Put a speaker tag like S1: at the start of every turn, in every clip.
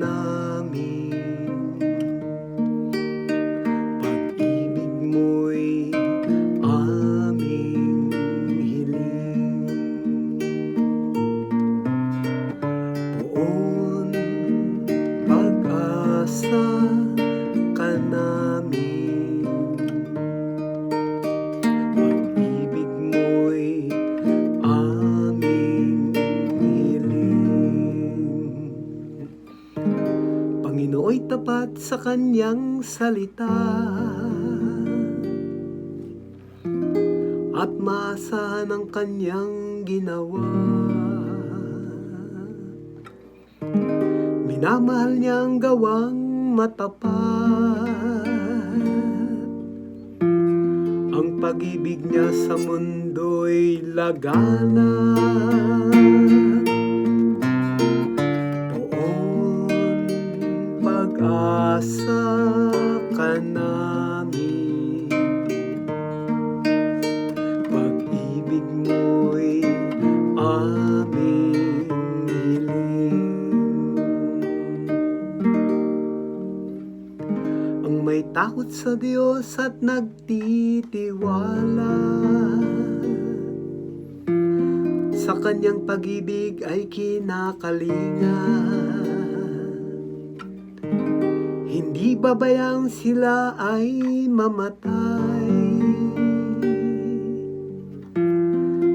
S1: night. Tapat sa kanyang salita. At maasahan ang kanyang ginawa. Minamahal niya ang gawang matapat. Ang pag-ibig niya sa mundo'y laganap Ang may takot sa Diyos at nagtitiwala. Sa kanyang pag-ibig ay kinakalinga. Hindi babayang sila ay mamatay.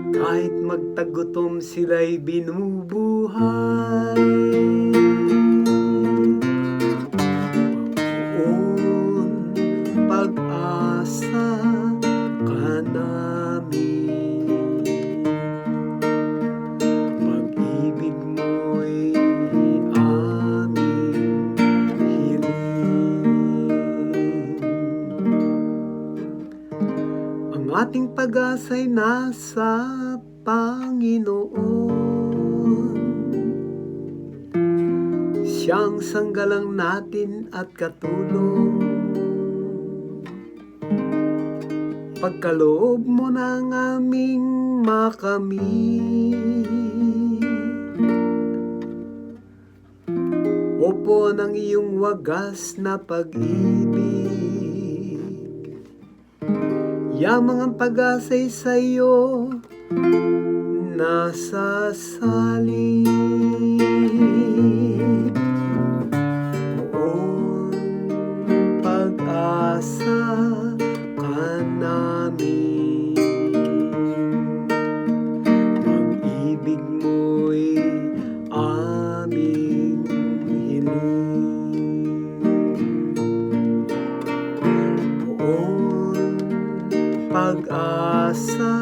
S1: Kahit magtagutom sila'y binubuhay pag-asa ka namin Pag-ibig mo'y aming hiling Ang ating pag-asa'y nasa Panginoon. Siyang sanggalang natin at katulong Pagkaloob mo ng aming makamit Opo ng iyong wagas na pag-ibig. Yamang ang pag-asa'y sa iyo pag-ibig mo'y aming hiling. Buong pag-asa